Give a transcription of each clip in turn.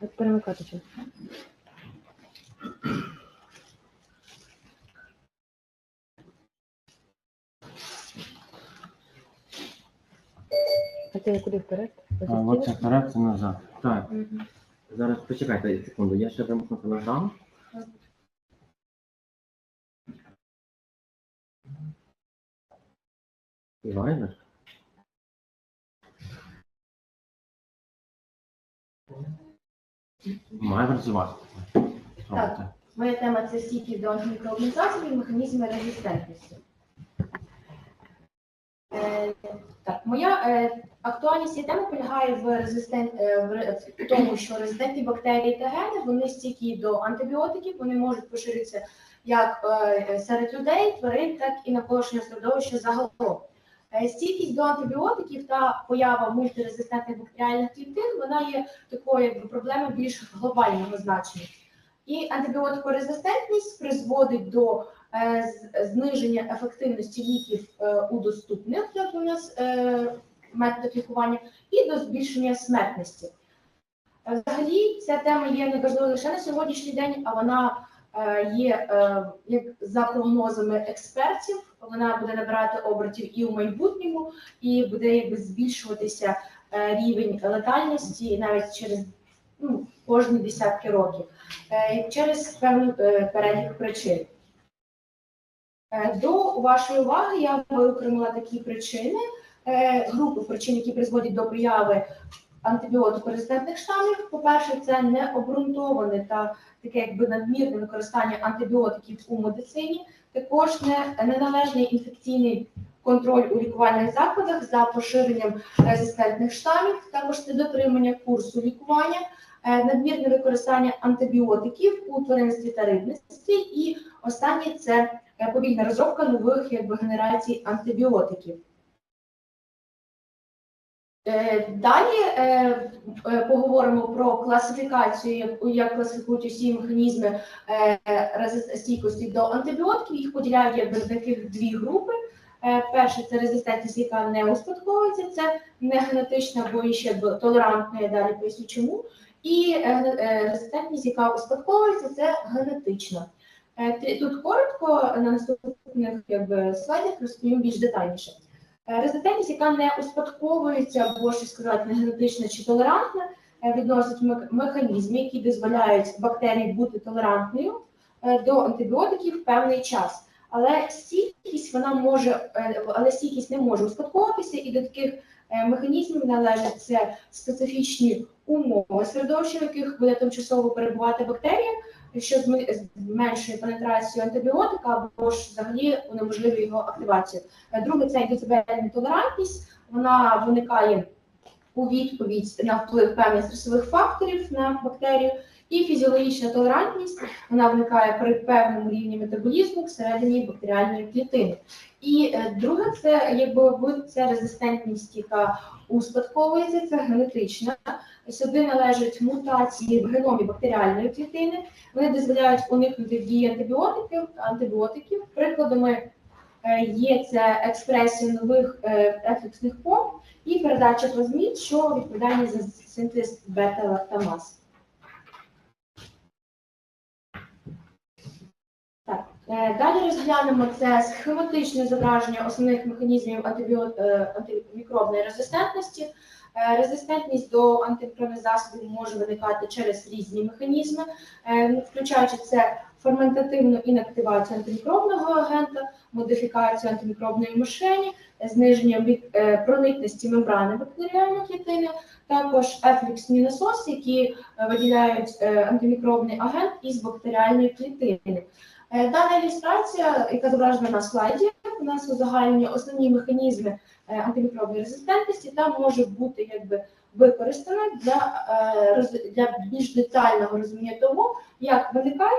Як перемикати чи? А це куди вперед? А, от це вперед, це назад. Так, Мгм. зараз почекайте секунду, я ще вимкну телеграм. І Viber. З вас. Пробуйте. Моя тема це стійкість до антимікробних засобів, механізми резистентності. Е, так, моя е, актуальність цієї теми полягає в, резистент, е, в, в тому, що резистентні бактерії та гени вони стійкі до антибіотиків, вони можуть поширитися як е, серед людей, тварин, так і навколишнього середовища загалом. Е, Стійкість до антибіотиків та поява мультирезистентних бактеріальних клітин вона є такою проблемою більш глобального значення. І антибіотикорезистентність призводить до е, зниження ефективності ліків е, у доступних як у нас методах лікування і до збільшення смертності. Взагалі, ця тема є не важливою лише на сьогоднішній день, а вона є е, як за прогнозами експертів. Вона буде набирати обертів і у майбутньому, і буде якби збільшуватися е, рівень летальності навіть через ну, кожні десятки років е, через певний е, перелік причин. Е, До вашої уваги я виокремила такі причини, е, групу причин, які призводять до появи антибіотикорезистентних штамів. По-перше, це необґрунтоване та таке якби надмірне використання антибіотиків у медицині, також не, неналежний інфекційний контроль у лікувальних закладах за поширенням резистентних штамів, також недотримання курсу лікування е, надмірне використання антибіотиків у тваринництві та рибництві, і останнє це е, повільна розробка нових якби, генерацій антибіотиків. Е, Далі е, е, поговоримо про класифікацію, як- класифікують усі механізми стійкості до антибіотиків. Їх поділяють якби таких дві групи. Перше це резистентність, яка не успадковується, це не генетична, або ще толерантна, я далі поясню чому. І резистентність, яка успадковується, це генетична. Тут коротко на наступних якби, слайдах розповім більш детальніше. Е, Резистентність, яка не успадковується, або що сказати, не генетична чи толерантна, е, відносить механізми, які дозволяють бактерії бути толерантною е, до антибіотиків в певний час. Але стійкість вона може, але стійкість не може успадковуватися, і до таких механізмів належать це специфічні умови середовища, в яких буде тимчасово перебувати бактерія, що зменшує пенетрацію антибіотика або ж взагалі унеможливлює його активацію. Е, Друге це індицибельна толерантність. Вона виникає у відповідь на вплив певних стресових факторів на бактерію. І фізіологічна толерантність вона виникає при певному рівні метаболізму всередині бактеріальної клітини. І е, друге, це якби це резистентність, яка успадковується, це генетична. Сюди належать мутації в геномі бактеріальної клітини. Вони дозволяють уникнути дії антибіотиків. антибіотиків. Прикладами е, є це експресія нових е, ефлексних помп і передача плазмід, що відповідальні за синтез бета-лактамаз. Так, е, далі розглянемо це схематичне зображення основних механізмів е, антимікробної резистентності. Е, Резистентність до антимікробних засобів може виникати через різні механізми, е, включаючи це ферментативну інактивацію антимікробного агента, модифікацію антимікробної мишені, е, зниження е, проникності мембрани бактеріальної клітини, також ефліксні насоси, які е, виділяють е, антимікробний агент із бактеріальної клітини. Е, Дана ілюстрація, яка зображена на слайді, у нас узагальнює основні механізми е, антимікробної резистентності та може бути якби використана для, е, для більш детального розуміння того, як виникає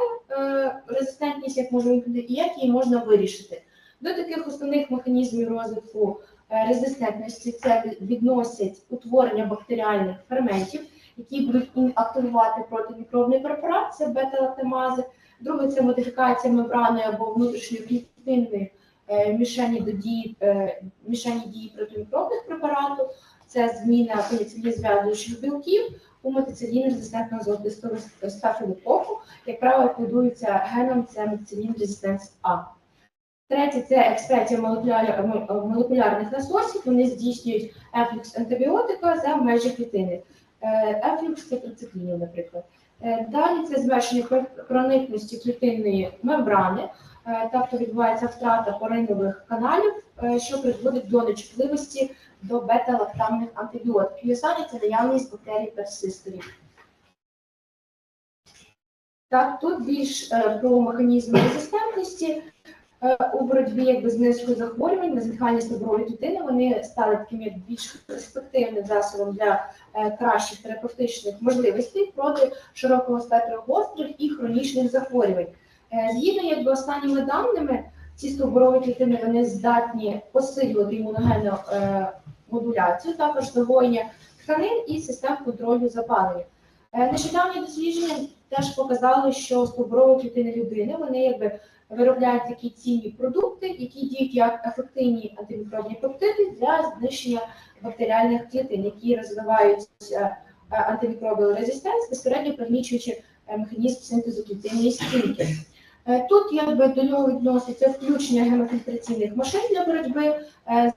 резистентність, як може виникнути і як її можна вирішити. До таких основних механізмів розвитку резистентності це відносять утворення бактеріальних ферментів, які будуть активувати протимікробний препарат, це бета-лактамази. Друге це модифікація мембрани або внутрішньої клітинної е, мішені до дії е, мішені дії протимікробних препарату. це зміна пеніцилін зв'язуючих білків у метицилін резистентного золотистого стафілококу, як правило, кодується геном це метицилін резистенс А. Третє це експресія молекулярних насосів. Вони здійснюють ефлюкс антибіотика за межі клітини. Е, Ефлюкс це трициклінів, наприклад. Е, Далі це зменшення проникності клітинної мембрани, е, тобто відбувається втрата поринових каналів, е, що призводить до нечутливості до бета-лактамних антибіотиків. І останнє це наявність бактерій персисторів. Так, тут більш про механізми резистентності. Е, У боротьбі якби з низкою захворювань на зникання стовбурової клітини вони стали таким більш перспективним засобом для е, кращих терапевтичних можливостей проти широкого спектру гострих і хронічних захворювань. Е, Згідно якби останніми даними, ці стовбурові клітини вони здатні посилювати імуногенну модуляцію, також загоєння тканин і систем контролю запалення. Нещодавні дослідження теж показали, що стовбурові клітини людини вони якби виробляють такі цінні продукти, які діють як ефективні антимікробні пептиди для знищення бактеріальних клітин, які розвивають е, антимікробіал резистенс, безпосередньо пригнічуючи е, механізм синтезу клітинної стінки. Е, Тут якби до нього відноситься включення гемофільтраційних машин для боротьби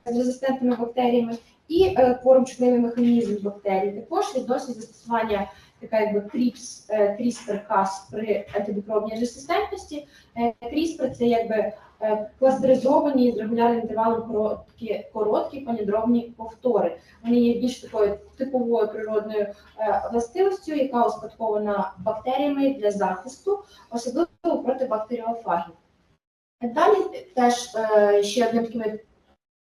з резистентними бактеріями і корм-чутливий механізм бактерій. Також відносить застосування така якби кріпс, е, CRISPR-Cas при антимікробній резистентності. Е, CRISPR – це якби е, кластеризовані з регулярним інтервалом короткі, короткі панідробні повтори. Вони є більш такою типовою природною властивостю, яка успадкована бактеріями для захисту, особливо проти бактеріофагів. Далі теж ще одним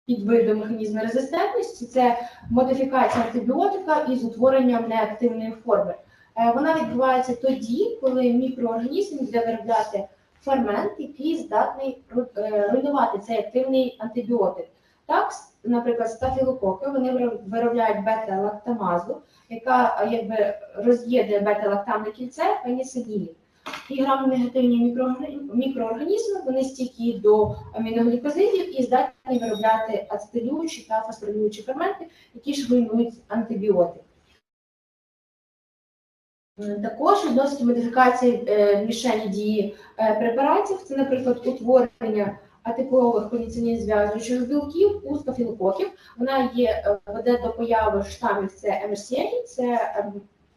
таким підвидом механізму резистентності це модифікація антибіотика із утворенням неактивної форми. Е, Вона відбувається тоді, коли мікроорганізм буде виробляти фермент, який здатний е, руйнувати цей активний антибіотик. Так, наприклад, стафілококи вони виробляють бета-лактамазу, яка е, якби роз'єднує бета-лактамне кільце пеніцилінів. І грамнегативні мікрооргани- мікроорганізми вони стійкі до аміноглікозидів і здатні виробляти ацетилюючі та фосфорилюючі ферменти, які ж руйнують антибіотик. Е, Також відносить модифікації е, мішені дії е, препаратів, це, наприклад, утворення атипових пеніцилін зв'язуючих білків у стафілококів. Вона є е, веде до появи штамів це MRCA, це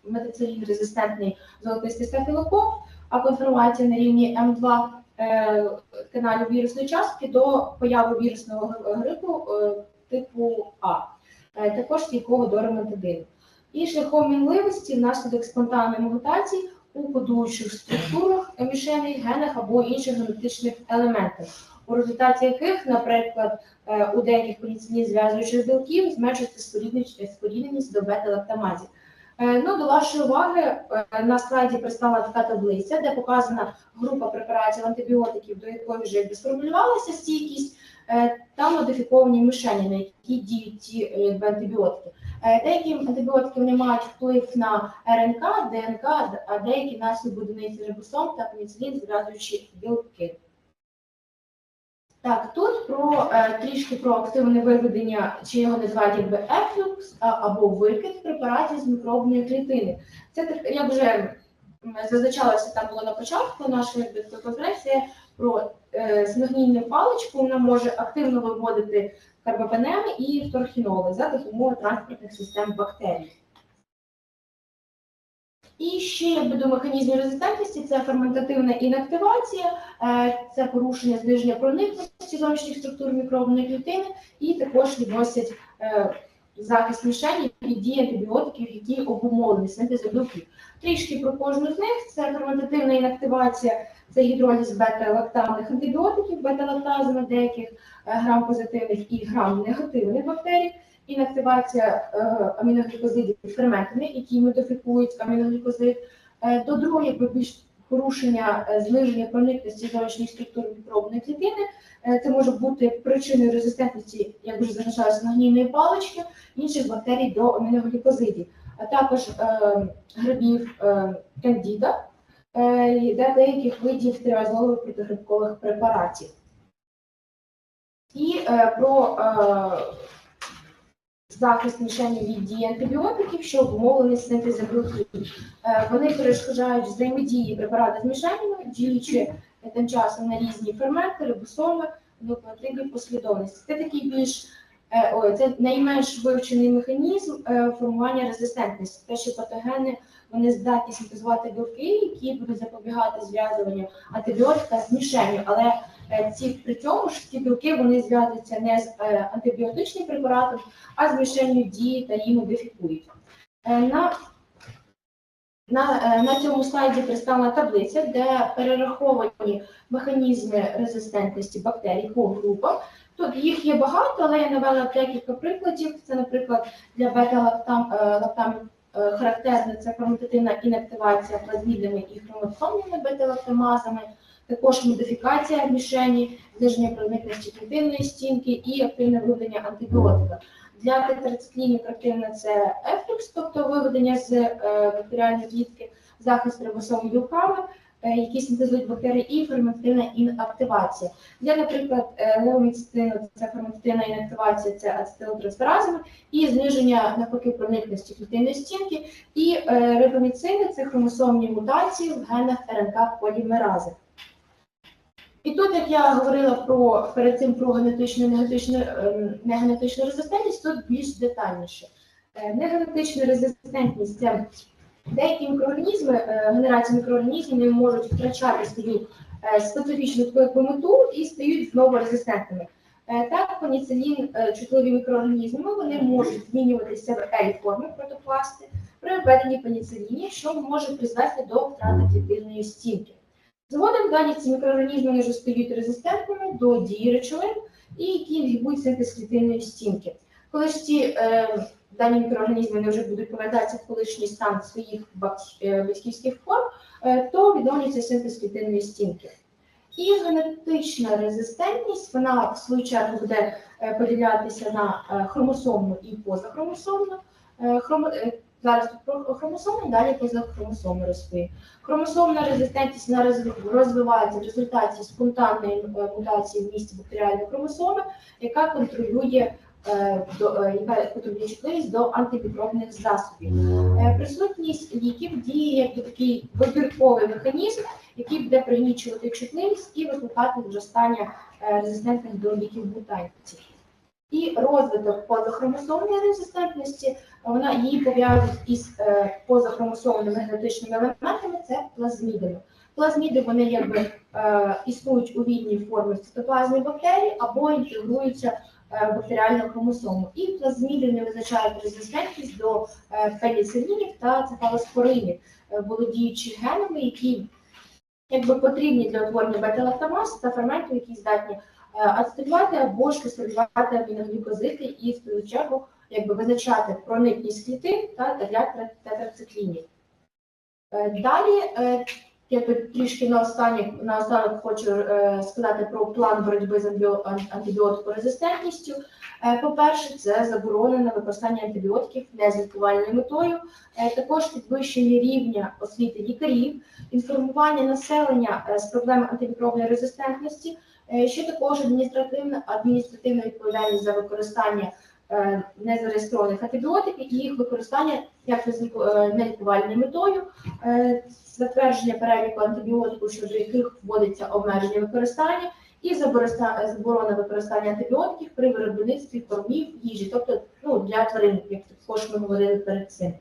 е, метицилін резистентний золотистий стафілокок, а конформація на рівні М2 е, каналів вірусної частки до появи вірусного грипу е, типу А, Е, також стійкого до ремонтадину. І шляхом мінливості внаслідок спонтанної мутації у кодуючих структурах, мішеней, генах або інших генетичних елементах, у результаті яких, наприклад, у деяких поліційних зв'язуючих білків зменшується спорідненість до бета-лактамазів. Е, Ну, до вашої уваги е, на слайді представлена така таблиця, де показана група препаратів антибіотиків, до якої вже сформулювалася стійкість, е, та модифіковані мишені, на які діють якби, антибіотики. Деякі антибіотики вони мають вплив на РНК, ДНК, а деякі на одиниці рибосом та пеніцилін, зв'язуючи білки. Так, тут про е, трішки про активне виведення, чи його називають якби ефлюкс або викид препаратів з мікробної клітини. Це як вже зазначалося там було на початку нашої конференції про е, синогнійну паличку, вона може активно виводити карбапенеми і фторхіноли за допомогою транспортних систем бактерій. І ще якби до механізмів резистентності це ферментативна інактивація, е, це порушення зниження проникності зовнішніх структур мікробної клітини, і також відносять е, захист мішені від дії антибіотиків, які обумовлені синтезом білків. Трішки про кожну з них це ферментативна інактивація, це гідроліз бета-лактамних антибіотиків, бета-лактазами деяких е, грам-позитивних і грам-негативних бактерій. Інактивація е, аміноглікозидів ферментами, які модифікують аміноглікозид. Е, до якби більш порушення е, зниження проникності зовнішніх структур мікробної клітини. Це може бути причиною резистентності, як вже зазначалося, на гнійної палички, інших бактерій до аміноглікозидів, а також грибів кандіда і деяких видів тиреозолових протигрибкових препаратів. І про захист мішені від дії антибіотиків, що обумовлені синтезом. Е, Вони перешкоджають взаємодії препарати з мішенями, діючи е, тим часом на різні ферменти, рибосоми, нуклеотидні послідовності. Це такий більш о, це найменш вивчений механізм е, формування резистентності. Те, що патогени вони здатні синтезувати білки, які будуть запобігати зв'язуванню антибіотика з мішенню, але е, ці при цьому ж ці білки вони зв'язуються не з е, антибіотичним препаратом, а з мішенню дії та її модифікують. Е, На, на, на цьому слайді представлена таблиця, де перераховані механізми резистентності бактерій по групам. Тут їх є багато, але я навела декілька прикладів. Це, наприклад, для бета-лактам е, е, характерна це ферментативна інактивація плазмідами і хромосомними бета-лактамазами, також модифікація мішені, зниження проникності клітинної стінки і активне виведення антибіотика. Для тетрациклінів активне це ефлюкс, тобто виведення з е, бактеріальної клітки, захист рибосом е, які синтезують бактерії, і ферментативна інактивація. Для, наприклад, е, це ферментативна інактивація, це ацетилтрансферазами, і зниження навпаки проникності клітинної стінки, і е, рибоміцини це хромосомні мутації в генах РНК полімерази. І тут, як я говорила про перед цим про генетичну і негенетичну, резистентність, тут більш детальніше. Е, Негенетична резистентність це деякі мікроорганізми, е, генерація мікроорганізмів вони можуть втрачати свою е, специфічну мету і стають знову резистентними. Е, Так, пеніцилін е, чутливі мікроорганізми вони можуть змінюватися в елі форми протопласти при введенні пеніциліні, що може призвести до втрати клітинної стінки. Згодом далі ці мікроорганізми вже стають резистентними до дії речовин і які інгібують синтез клітинної стінки. Коли ж ці дані мікроорганізми вони вже будуть повертатися в колишній стан своїх е, батьківських форм, е, то відновлюється синтез клітинної стінки. І генетична резистентність, вона в свою чергу буде е, поділятися на хромосомну і позахромосомну. Хромо- Зараз про хромосоми, далі позахромосоми розповім. Хромосомна резистентність вона розвивається в результаті спонтанної мутації в місці бактеріальної хромосоми, яка контролює яка контролює чутливість до антимікробних засобів. Е, Присутність ліків діє як такий вибірковий механізм, який буде пригнічувати чутливість і викликати зростання е, резистентних до ліків мутацій. І розвиток позахромосомної резистентності вона її пов'язують із е, позахромосомними генетичними елементами, це плазмідами. Плазміди вони якби е, існують у вільній формі в цитоплазмі бактерій або інтегруються е, бактеріальну хромосому. І плазміди не визначають резистентність до е, пеніцилінів та цефалоспоринів, е, володіючи генами, які якби потрібні для утворення бета-лактамаз та ферментів, які здатні е, ацетилювати або ж кислотувати аміноглюкозити і в свою чергу якби визначати проникність клітин та для тетрациклінів. Е, Далі, е, якби трішки на останнє наостанок хочу е, сказати про план боротьби з антибіотикорезистентністю. Е, По-перше, це заборонене використання антибіотиків не з лікувальною метою, Е, також підвищення рівня освіти лікарів, інформування населення е, з проблеми антимікробної резистентності, е, що також адміністративна адміністративна відповідальність за використання незареєстрованих антибіотиків і їх використання як з ліку- е, не лікувальною метою, е, затвердження переліку антибіотиків, щодо яких вводиться обмеження використання, і заборона використання антибіотиків при виробництві кормів їжі, тобто ну, для тварин, як також ми говорили перед цим.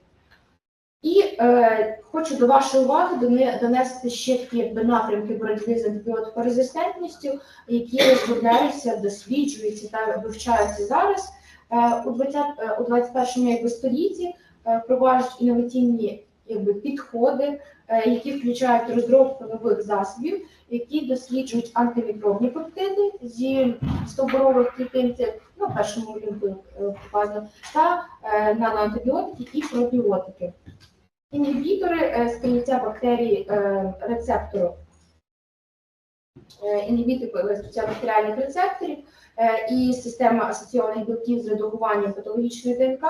І е, хочу до вашої уваги доне- донести ще такі якби, напрямки боротьби з антибіотикорезистентністю, які розробляються, досліджуються та вивчаються зараз. Е, у 20, е, у 21 якби, столітті е, впроваджують інноваційні якби, підходи, які включають розробку нових засобів, які досліджують антимікробні пептиди зі стовбурових клітин, це ну, першому е, показано, та наноантибіотики і пробіотики. Інгібітори сприйняття бактерій рецептору, інгібітори сприйняття бактеріальних рецепторів і система асоційованих білків з редагуванням патологічної ДНК,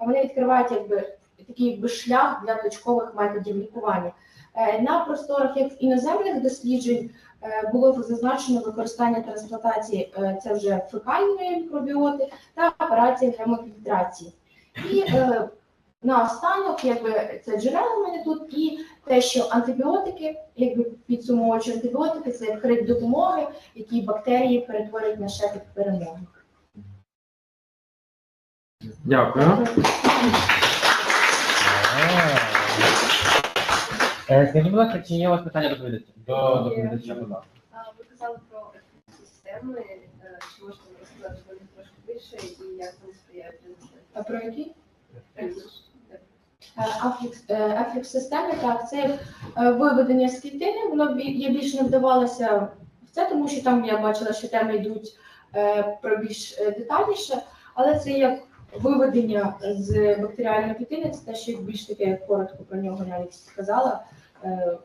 вони відкривають якби такий якби шлях для точкових методів лікування. Е, На просторах як іноземних досліджень е, було зазначено використання трансплантації е, це вже фекальної мікробіоти та операції гемофільтрації. І е, наостанок, якби це джерела в мене тут, і те, що антибіотики, якби підсумовуючи антибіотики, це як крик допомоги, які бактерії перетворюють на шепіт перемоги. Дякую. Е, Скажіть, будь ласка, чи є у вас питання до доповідача? До доповідача, будь ласка. Ви казали про системи, е, чи можете розказати про них трошки більше і як вони сприяють А про які? Реалізації? Афлікс системи, так, це е, виведення з клітини. Воно я більш не вдавалася в це, тому що там я бачила, що теми йдуть е, про більш е, детальніше, але це як виведення з бактеріальної клітини, це те, що більш таке коротко про нього навіть сказала. Е,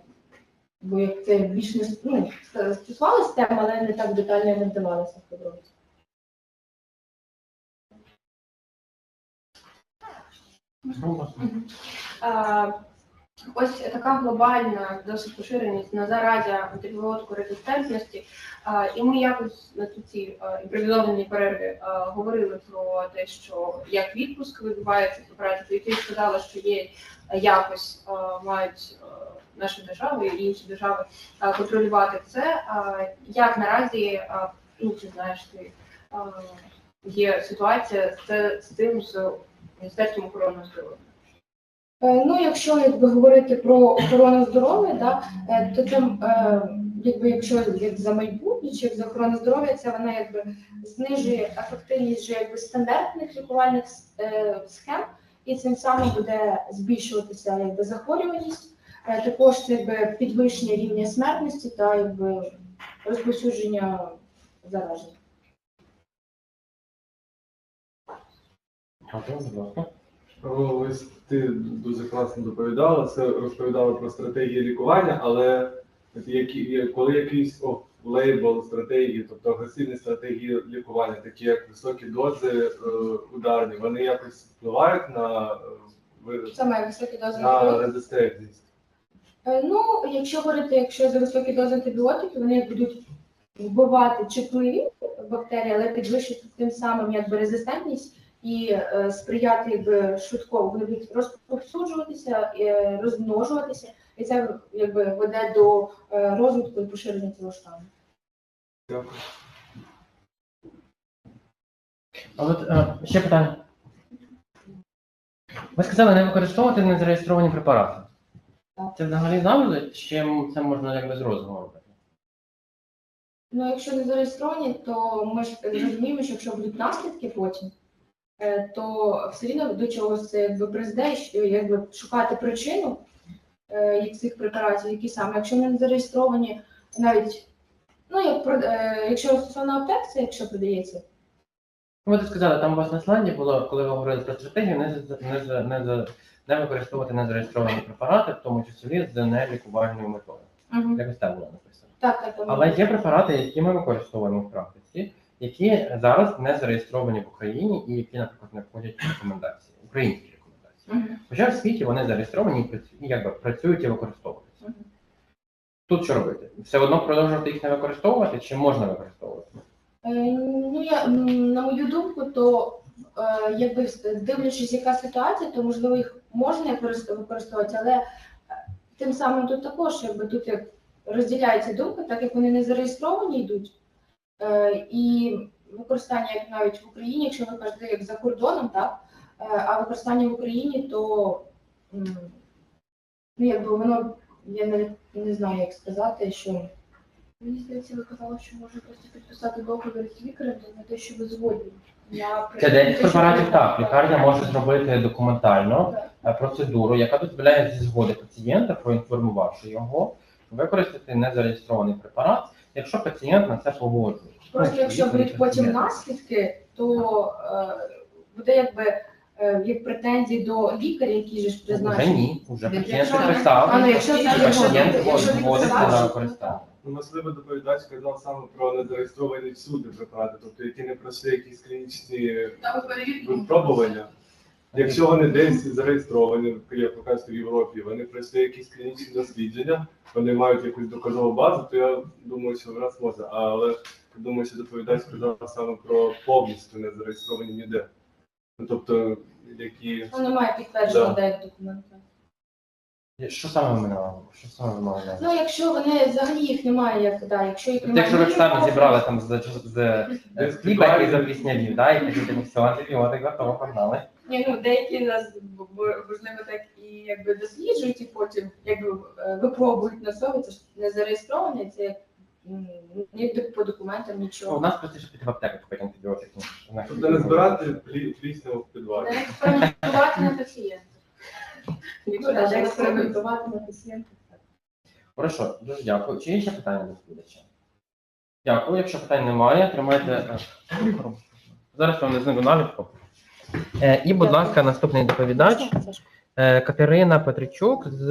Бо як це більш не ну, стосувалося тем, але не так детально не вдавалася в подробиці. Ось така глобальна досить поширеність на заразі антибіотику резистентності. І ми якось на цій імпровізованій перерві говорили про те, що як відпуск відбувається в операції, і ти сказала, що є якось мають наші держави і інші держави контролювати це. Як наразі, а, ну знаєш ти, є ситуація з, цим з Міністерством охорони здоров'я? Е, Ну, якщо якби говорити про охорону здоров'я, да, е, то це якби якщо як за майбутнє чи як за охорону здоров'я, це вона якби знижує ефективність вже якби стандартних лікувальних е, схем, і цим самим буде збільшуватися якби захворюваність. Також це якби підвищення рівня смертності та якби розповсюдження заражень. Антон. О, Ось ти дуже класно доповідала. Це розповідала про стратегії лікування, але які, коли якийсь о, лейбл стратегії, тобто агресивні стратегії лікування, такі як високі дози е, ударні, вони якось впливають на, е, Саме високі дози на резистентність. Е, Ну, якщо говорити, якщо за високі дози антибіотиків, вони будуть вбивати чутливі бактерії, але підвищити тим самим якби резистентність і е, сприяти якби швидко вони будуть розповсюджуватися, е, розмножуватися, і це якби веде до е, розвитку і поширення цього штаму. Дякую. А от е, ще питання. Ви сказали не використовувати незареєстровані препарати. Це взагалі завжди, чи це можна якби з розуму робити? Ну, якщо не зареєстровані, то ми ж розуміємо, що якщо будуть наслідки потім, то все рівно до чогось це якби призведе, що, якби шукати причину е, як цих препаратів, які саме, якщо вони не зареєстровані, навіть ну як е, якщо стосовно аптек, це якщо продається. Ви тут сказали, там у вас на слайді було, коли ви говорили про стратегію, не, не, не, не використовувати незареєстровані препарати, в тому числі з нелікувальною метою. Якось так було написано. Так, так. Але є препарати, які ми використовуємо в практиці, які зараз не зареєстровані в Україні і які, наприклад, не входять в рекомендації, українські рекомендації. Хоча в світі вони зареєстровані і якби працюють і використовуються. Тут що робити? Все одно продовжувати їх не використовувати чи можна використовувати? Е, Ну, я, на мою думку, то е, якби дивлячись, яка ситуація, то можливо їх можна використовувати, але е, тим самим тут також, якби тут як розділяється думка, так як вони не зареєстровані йдуть. Е, і використання як навіть в Україні, якщо ви кажете як за кордоном, так, е, а використання в Україні, то ну, якби воно, я не, не знаю, як сказати, що Мені здається, ви казали, що можна просто підписати договір з лікарем на те, що ви згодні. Це деяких препаратів так. Лікарня може зробити документально Так. е, процедуру, яка дозволяє зі згоди пацієнта, проінформувавши його, використати незареєстрований препарат, якщо пацієнт на це погоджує. Просто Ну, якщо будуть потім пацієнт. наслідки, то е, буде якби е, як претензії до лікаря, який же ж Вже ні, вже пацієнт підписав, А, ну, якщо пацієнт якщо він сказав, на що- використання. Можливо, доповідач сказав саме про незареєстровані всюди препарати, тобто які не пройшли якісь клінічні Та ви випробування. Якщо вони десь зареєстровані, як кажете, в Європі, вони пройшли якісь клінічні дослідження, вони мають якусь доказову базу, то я думаю, що в нас може. Але думаю, що доповідач сказав саме про повністю не зареєстровані ніде. Ну, тобто, які Ну, немає підтвердження Да. деяких документів. Що саме мене? Що саме мали? Ну, якщо вони взагалі їх немає, як да, якщо їх немає. якщо ви самі зібрали там з, з, з хліба, який запліснявів, да, і кажете, все, антибіотик, готово, погнали. Ні, ну деякі нас можливо так і якби досліджують, і потім якби е, випробують на собі, це ж не зареєстровано, це як ні по документам Ну, У нічого. нас простіше піти в аптеку купити антибіотики. тобто не збирати плі- плісняву в підвалі. Не експериментувати на пацієнтах. Якщо навіть експериментувати на пацієнтах. Хорошо, дуже дякую. Чи є ще питання до доповідача? Дякую. Якщо питань немає, тримайте. е, Зараз вам не знайду наліпку. Е, І, будь ласка, наступний доповідач. Е, Катерина Петричук з